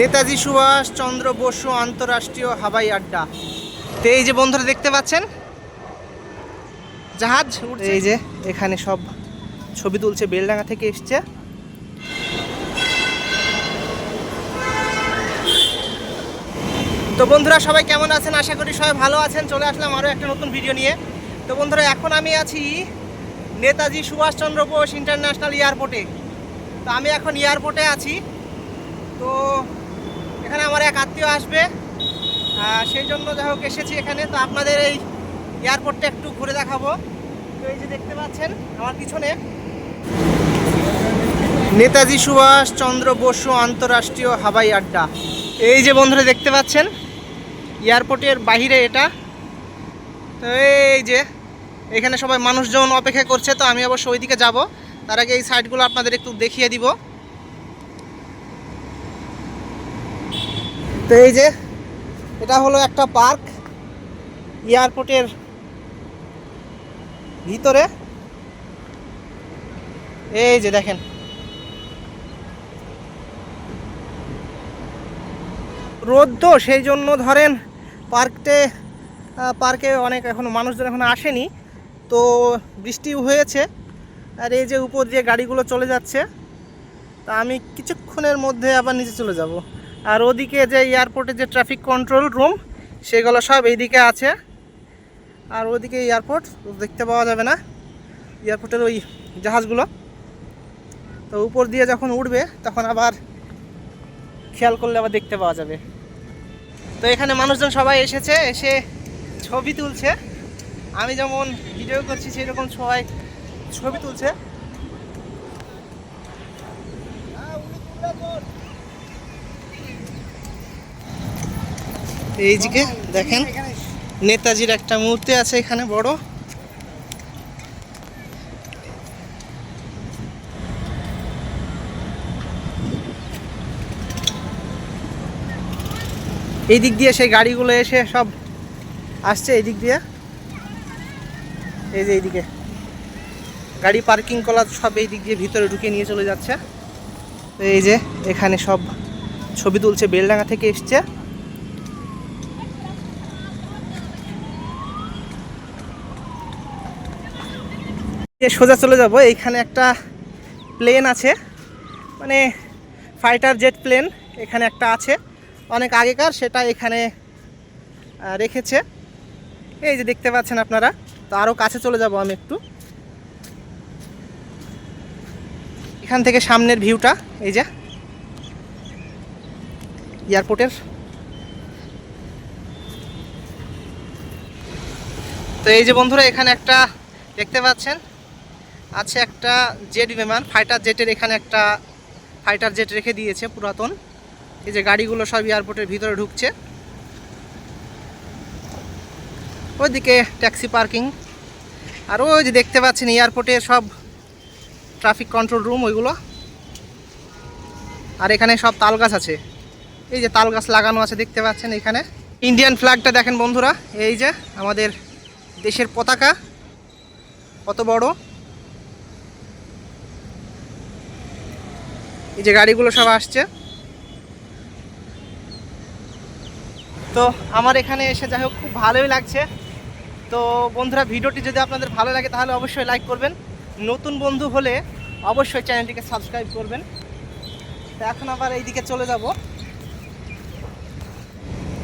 নেতাজি সুভাষ চন্দ্র বসু আন্তরাষ্ট্রীয় হাবাই আড্ডা। তো এই যে বন্ধুরা দেখতে পাচ্ছেন জাহাজ উঠছে এই যে এখানে সব ছবি তুলছে বেলডাঙ্গা থেকে এসছে। তো বন্ধুরা সবাই কেমন আছেন? আশা করি সবাই ভালো আছেন। চলে আসলাম আরও একটা নতুন ভিডিও নিয়ে। তো বন্ধুরা এখন আমি আছি নেতাজি সুভাষচন্দ্র বোস ইন্টারন্যাশনাল এয়ারপোর্টে। তো আমি এখন এয়ারপোর্টে আছি। তো এখানে আমার এক আত্মীয় আসবে। সেই জন্য যাই হোক, এসেছি এখানে। তো আপনাদের এই এয়ারপোর্টটা একটু ঘুরে দেখাবো। তো এই যে দেখতে পাচ্ছেন, আমার পিছনে নেতাজি সুভাষ চন্দ্র বসু আন্তরাষ্ট্রীয় হাবাই আড্ডা। এই যে বন্ধুরা, দেখতে পাচ্ছেন এয়ারপোর্টের বাইরে এটা। তো এই যে, এখানে সবাই মানুষজন অপেক্ষা করছে, তো আমি অবশ্য ওইদিকে যাব। তার আগে এই সাইডগুলো আপনাদের একটু দেখিয়ে দিব। তো এই যে, এটা হলো একটা পার্ক এয়ারপোর্টের ভিতরে। এই যে দেখেন। রোদ তো, সেই জন্য ধরেন পার্কতে পার্কে অনেক এখন মানুষজন এখন আসেনি। তো বৃষ্টি হয়েছে, আর এই যে উপর দিয়ে গাড়িগুলো চলে যাচ্ছে, তা আমি কিছুক্ষণের মধ্যে আবার নিচে চলে যাব। আর ওদিকে যে এয়ারপোর্টে যে ট্রাফিক কন্ট্রোল রুম সেগুলো সব এইদিকে আছে। আর ওদিকে এয়ারপোর্ট দেখতে পাওয়া যাবে না। এয়ারপোর্টের ওই জাহাজগুলো। তো উপর দিয়ে যখন উঠবে, তখন আবার খেয়াল করলে আবার দেখতে পাওয়া যাবে। তো এখানে মানুষজন সবাই এসেছে, এসে ছবি তুলছে। আমি যেমন ভিডিও করছি সেই রকম সবাই ছবি তুলছে। এই দিকে দেখেন, নেতাজির একটা মূর্তি আছে এখানে বড়। এই দিক দিয়ে সেই গাড়িগুলো এসে সব আসছে এই দিক দিয়ে। এই যে এইদিকে। গাড়ি পার্কিং করা সব এই দিক দিয়ে ভিতরে ঢুকে নিয়ে চলে যাচ্ছে। এই যে এখানে সব ছবি তুলছে, বেলডাঙ্গা থেকে এসছে। এ সোজা চলে যাব, এইখানে একটা প্লেন আছে। মানে ফাইটার জেট প্লেন এখানে একটা আছে। অনেক আগেকার, সেটা এখানে রেখেছে। এই যে দেখতে পাচ্ছেন আপনারা, তো আরও কাছে চলে যাব আমি একটু। এখান থেকে সামনের ভিউটা এই যে। এয়ারপোর্টের। তো এই যে বন্ধুরা, এখানে একটা দেখতে পাচ্ছেন আছে একটা জেট বিমান ফাইটার জেটের এখানে একটা ফাইটার জেট রেখে দিয়েছে পুরাতন। এই যে গাড়িগুলো সব এয়ারপোর্টের ভিতরে ঢুকছে। ওইদিকে ট্যাক্সি পার্কিং আর ওই যে দেখতে পাচ্ছেন এয়ারপোর্টের সব ট্রাফিক কন্ট্রোল রুম ওইগুলো। আর এখানে সব তাল গাছ আছে। এই যে তাল গাছ লাগানো আছে দেখতে পাচ্ছেন এখানে। ইন্ডিয়ান ফ্ল্যাগটা দেখেন বন্ধুরা, এই যে আমাদের দেশের পতাকা। কত বড়। এই যে গাড়িগুলো সব আসছে। তো আমার এখানে এসে যাই হোক, খুব ভালোই লাগছে। তো বন্ধুরা, ভিডিওটি যদি আপনাদের ভালো লাগে, তাহলে অবশ্যই লাইক করবেন। নতুন বন্ধু হলে অবশ্যই চ্যানেলটিকে সাবস্ক্রাইব করবেন। তো এখন আবার এইদিকে চলে যাব।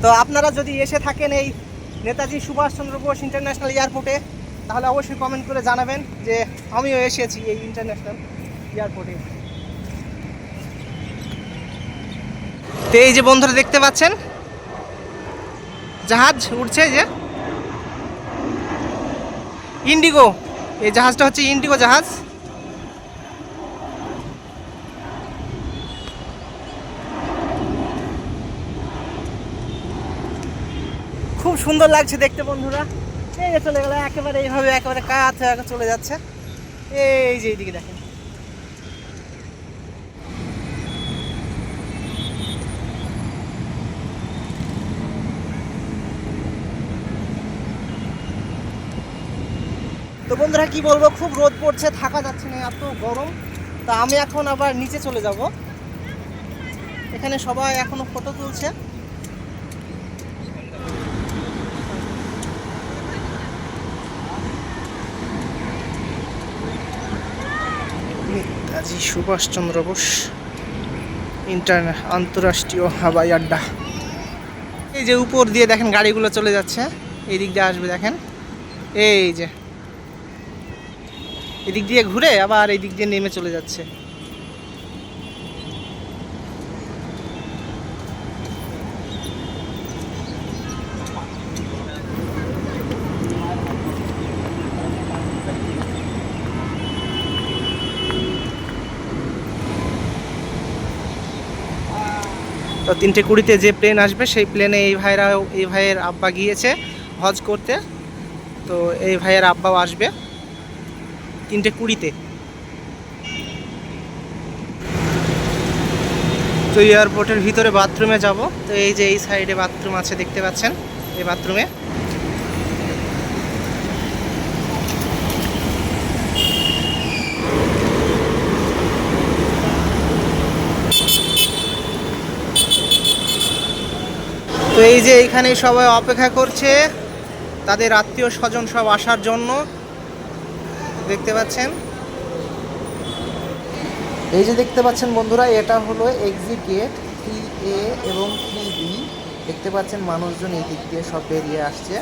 তো আপনারা যদি এসে থাকেন এই নেতাজি সুভাষচন্দ্র বোস ইন্টারন্যাশনাল এয়ারপোর্টে, তাহলে অবশ্যই কমেন্ট করে জানাবেন যে আমিও এসেছি এই ইন্টারন্যাশনাল এয়ারপোর্টে। তো এই যে বন্ধুরা দেখতে পাচ্ছেন, জাহাজ উঠছে যে। ইন্ডিগো, এই জাহাজটা হচ্ছে ইন্ডিগো জাহাজ। খুব সুন্দর লাগছে দেখতে বন্ধুরা। এই চলে গেল, একেবারে এইভাবে একেবারে কাছে আগে চলে যাচ্ছে। এই যে এইদিকে দেখেন। তো বন্ধুরা, কি বলব, খুব রোদ পড়ছে, থাকা যাচ্ছে না, এত গরম। তা আমি এখন আবার নিচে চলে যাব। এখানে সবাই এখনও ফটো তুলছে। নেতাজি সুভাষচন্দ্র বোস, ইন্টার আন্তরাষ্ট্রীয় হাওয়াই আড্ডা। এই যে উপর দিয়ে দেখেন, গাড়িগুলো চলে যাচ্ছে। এই দিক দিয়ে আসবে, দেখেন। এই যে এদিক দিয়ে ঘুরে আবার এই দিক দিয়ে নেমে চলে যাচ্ছে। তো তিনটে কুড়িতে যে প্লেন আসবে, সেই প্লেনে এই ভাইরা এই ভাইয়ের আব্বা গিয়েছে হজ করতে। তো এই ভাইয়ের আব্বাও আসবে। তিনটে কুড়িতে। তো এয়ারপোর্টের ভিতরে বাথরুমে যাব। তো এই যে এই সাইডে বাথরুম আছে, দেখতে পাচ্ছেন? এই বাথরুমে তো এই যে এইখানে সবাই অপেক্ষা করছে। তাদের আত্মীয় স্বজন সব আসার জন্য। দেখতে পাচ্ছেন? এই যে দেখতে পাচ্ছেন বন্ধুরা, এটা হলো এক্সিট গেট থ্রি এ এবং থ্রি বি দেখতে পাচ্ছেন মানুষজন এই দিক দিয়ে সব বেরিয়ে আসছে।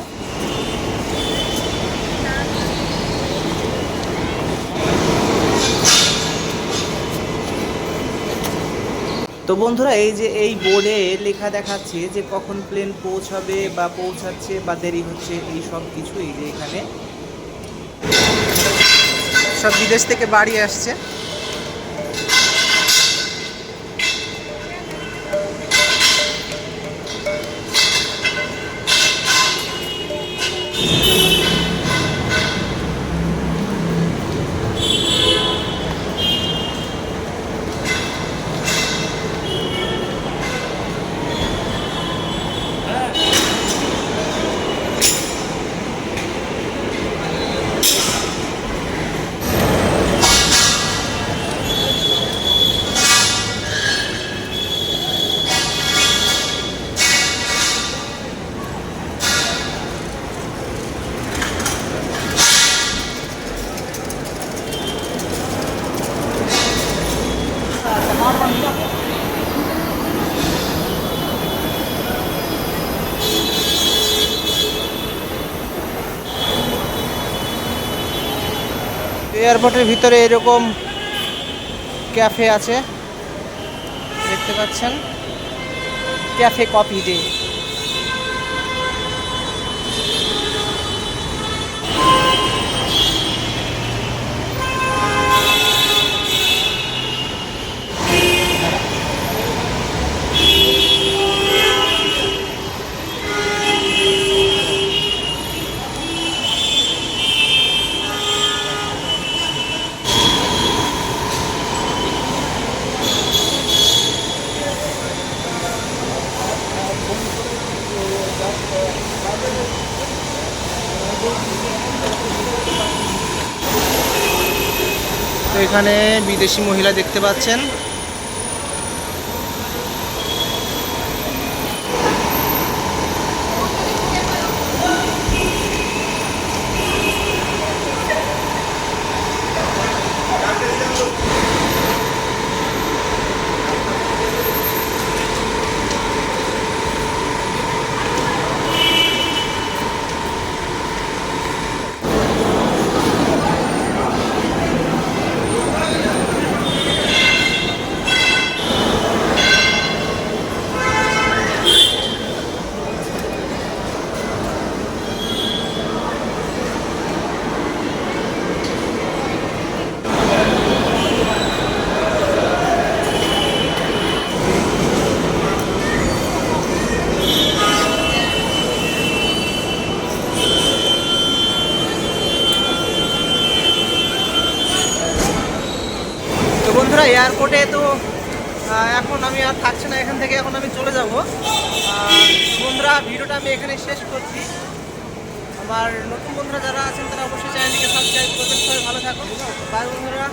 তো বন্ধুরা, এই যে এই বোর্ডে লেখা দেখাচ্ছে যে কখন প্লেন পৌঁছাবে বা পৌঁছাচ্ছে বা দেরি হচ্ছে, এই সব কিছু এই যে এখানে। সব বিদেশ থেকে বাড়ি আসছে। এয়ারপোর্টের ভিতরে এরকম ক্যাফে আছে। দেখতে পাচ্ছেন? Cafe coffee day. এখানে বিদেশি মহিলা দেখতে পাচ্ছেন তো বন্ধুরা এয়ারপোর্টে তো এখন আমি আর থাকছি না এখান থেকে, এখন আমি চলে যাব। বন্ধুরা, ভিডিওটা আমি এখানে শেষ করছি। আমার নতুন বন্ধুরা যারা আছেন, তারা অবশ্যই চ্যানেলটিকে সাবস্ক্রাইব করবেন। সবাই ভালো থাকুন। বাই বন্ধুরা।